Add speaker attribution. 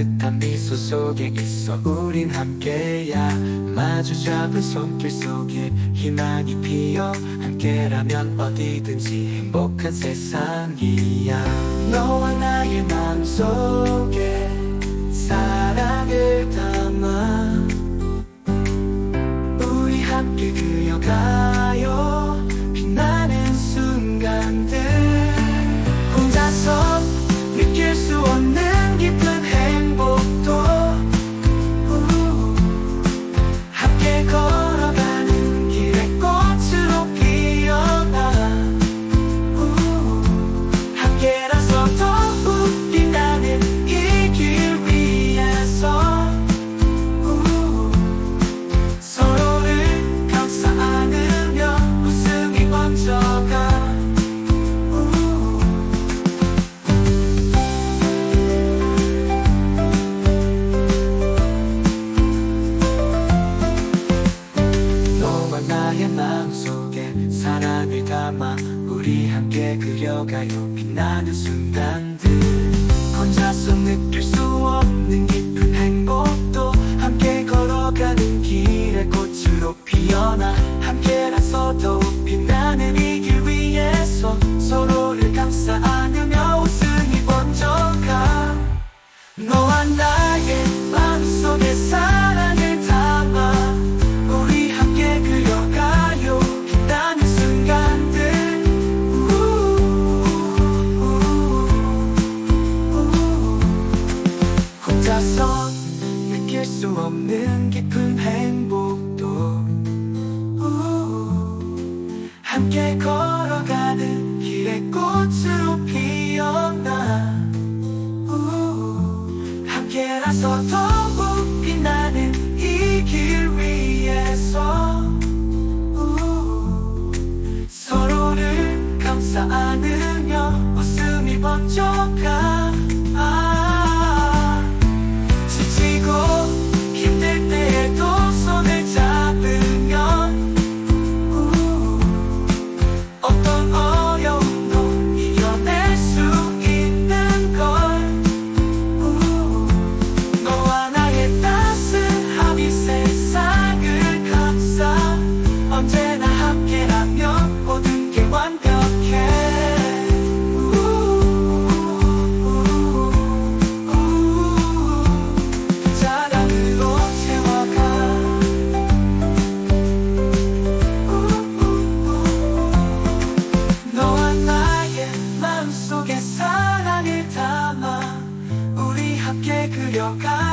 Speaker 1: 따뜻한 미소 속에 있어 우린 함께야. 마주 잡은 손길 속에 희망이 피어 함께라면 어디든지 행복한 세상이야. 너와 나의 마음속에 사랑을 담아 우리 함께 그려가요 그려가요 빛나는 순간들 혼자서 느낄 수 수 없는 깊은 행복도. 우, 함께 걸어가는 길에 꽃으로 피어나. 우, 함께라서 더욱 빛나는 이 길 위에서. 우, 서로를 감싸 안으며 웃음이 번져가 담아